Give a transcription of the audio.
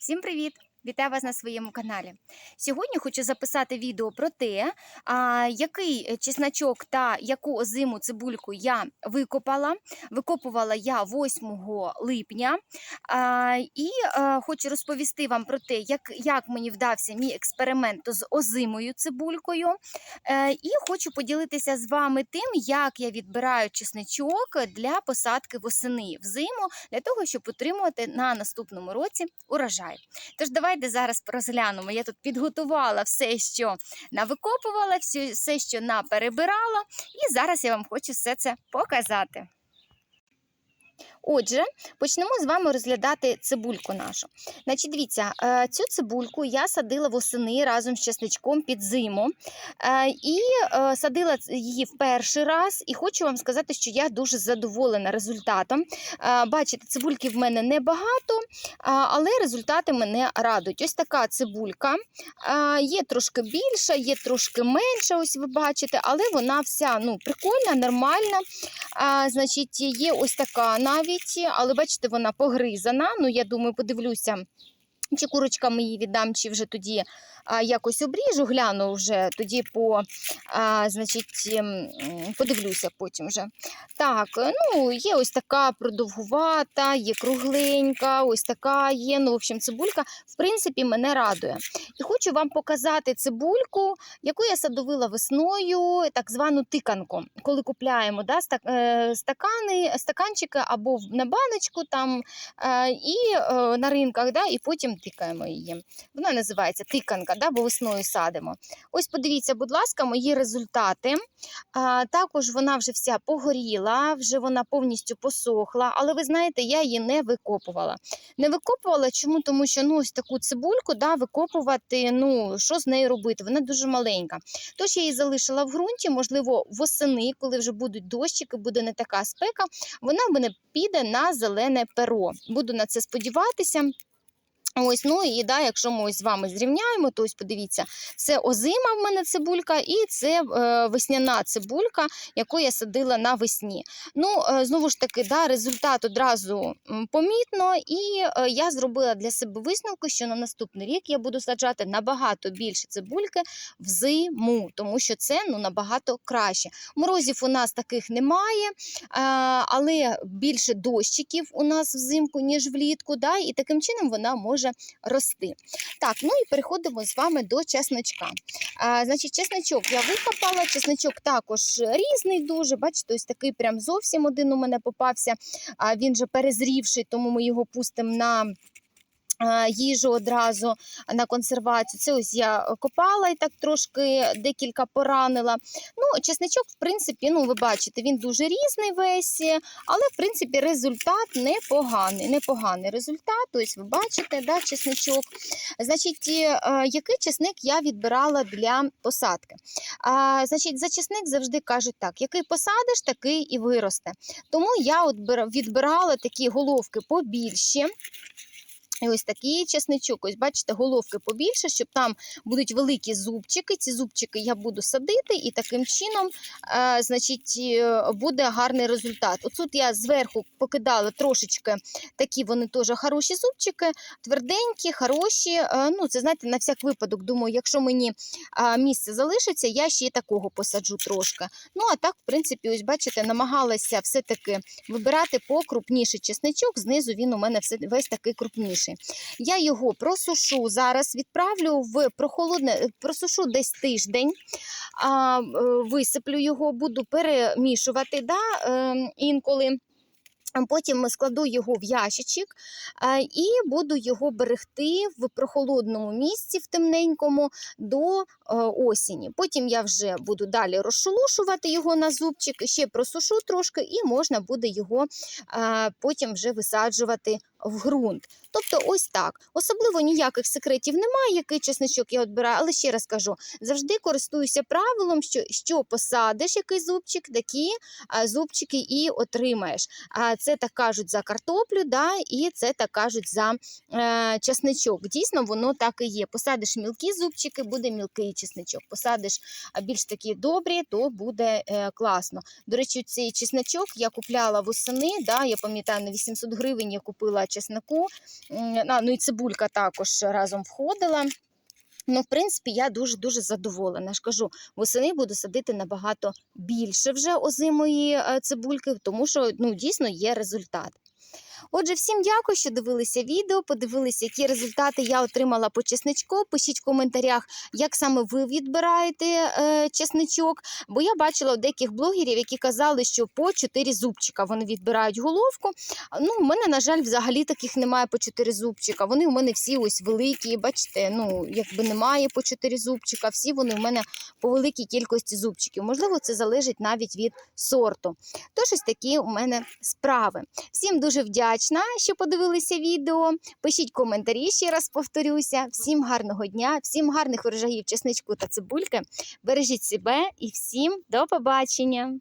Всім привіт! Вітаю вас на своєму каналі. Сьогодні хочу записати відео про те, який чесночок та яку озиму цибульку я викопала. Викопувала я 8 липня. І а, хочу розповісти вам про те, як, як мені вдався мій експеримент з озимою цибулькою. Е, і хочу поділитися з вами тим, як я відбираю чесничок для посадки восени взиму, для того, щоб отримувати на наступному році урожай. Тож давайте зараз розглянемо. Я тут підготувала все, що навикопувала, все, що наперебирала, і зараз я вам хочу все це показати. Отже, почнемо з вами розглядати цибульку нашу. Значить, дивіться, е, цю цибульку я садила восени разом з чесничком під зиму. Е, І е, садила її в перший раз, і хочу вам сказати, що я дуже задоволена результатом. Бачите, цибульки в мене небагато, але результати мене радують. Ось така цибулька. Є трошки більша, є трошки менша, ось ви бачите, але вона вся ну, прикольна, нормальна. Значить, є ось така навіть, але бачите, вона погризана. Ну, я думаю, подивлюся. Чи курочкам її віддам, чи вже тоді а, якось обріжу, гляну вже тоді по, а, значить, ем, подивлюся потім вже. Так, ну, є ось така продовгувата, є кругленька, ось така є. Ну, в общем, цибулька, в принципі, мене радує. І хочу вам показати цибульку, яку я садовила весною, так звану тиканку. Коли купляємо да, е, стакани, стаканчики або на баночку там, е, і е, на ринках, да, і потім тикаємо її. Вона називається тиканка, да, бо весною садимо. Ось подивіться, будь ласка, мої результати. А, також вона вже вся погоріла, вже вона повністю посохла, але ви знаєте, я її не викопувала. Не викопувала чому? Тому що ну, ось таку цибульку да, викопувати, ну, що з нею робити? Вона дуже маленька. Тож я її залишила в ґрунті, можливо, восени, коли вже будуть дощики, буде не така спека, вона в мене піде на зелене перо. Буду на це сподіватися. Ось, ну і да, якщо ми ось з вами зрівняємо, то ось подивіться, це озима в мене цибулька, і це е, весняна цибулька, яку я садила навесні. Ну, е, знову ж таки, да, результат одразу помітно, і е, я зробила для себе висновку, що на наступний рік я буду саджати набагато більше цибульки взиму, тому що це ну, набагато краще. Морозів у нас таких немає, е, але більше дощиків у нас взимку, ніж влітку, да, і таким чином вона може рости. Так, ну і переходимо з вами до чесночка. А, значить, чесночок я викопала, чесночок також різний дуже. Бачите, ось такий прям зовсім один у мене попався. А, він же перезрівший, тому ми його пустимо на. А, Їжу одразу на консервацію. Це ось я копала і так трошки декілька поранила. Ну, чесничок, в принципі, ну ви бачите, він дуже різний весь, але в принципі результат непоганий. Непоганий результат. Ось ви бачите, да, чесничок. Значить, е, який чесник я відбирала для посадки? А, значить, за чесник завжди кажуть так: який посадиш, такий і виросте. Тому я відбирала такі головки побільші. І ось такий чесничок, ось бачите, головки побільше, щоб там будуть великі зубчики. Ці зубчики я буду садити, і таким чином е, значить, е, буде гарний результат. Оцут я зверху покидала трошечки такі вони теж хороші зубчики, тверденькі, хороші. Е, ну, це знаєте, на всяк випадок, думаю, якщо мені е, місце залишиться, я ще й такого посаджу трошки. Ну, а так, в принципі, ось бачите, намагалася все-таки вибирати покрупніший чесничок. Знизу він у мене все, весь такий крупніший. Я його просушу зараз, відправлю в прохолодне, просушу десь тиждень, е, висиплю його, буду перемішувати да, е, інколи. Потім складу його в ящичок і буду його берегти в прохолодному місці, в темненькому до е, осені. Потім я вже буду далі розшелушувати його на зубчик, ще просушу трошки, і можна буде його е, потім вже висаджувати в ґрунт. Тобто, ось так. Особливо ніяких секретів немає, який чесничок я відбираю, але ще раз кажу: завжди користуюся правилом, що, що посадиш який зубчик, такі зубчики і отримаєш. А це так кажуть за картоплю, да, і це так кажуть за е, чесничок. Дійсно, воно так і є. Посадиш мілкі зубчики, буде мілкий чесничок. Посадиш більш такі добрі, то буде е, класно. До речі, цей чесничок я купляла восени. Да, я пам'ятаю, на 800 гривень я купила чеснику. А, Ну і цибулька також разом входила. Ну, в принципі, я дуже-дуже задоволена. Ж кажу, восени буду садити набагато більше вже озимої е, цибульки, тому що ну, дійсно є результат. Отже, всім дякую, що дивилися відео, подивилися, які результати я отримала по чесничку. Пишіть в коментарях, як саме ви відбираєте е, чесничок. Бо я бачила у деяких блогерів, які казали, що по 4 зубчика вони відбирають головку. Ну, у мене, на жаль, взагалі таких немає по 4 зубчика. Вони у мене всі ось великі. Бачите, ну якби немає по 4 зубчика. Всі вони у мене по великій кількості зубчиків. Можливо, це залежить навіть від сорту. Тож ось такі у мене справи. Всім дуже вдячна, що подивилися відео. Пишіть коментарі, ще раз повторюся. Всім гарного дня, всім гарних урожаїв, чесничку та цибульки. Бережіть себе і всім до побачення!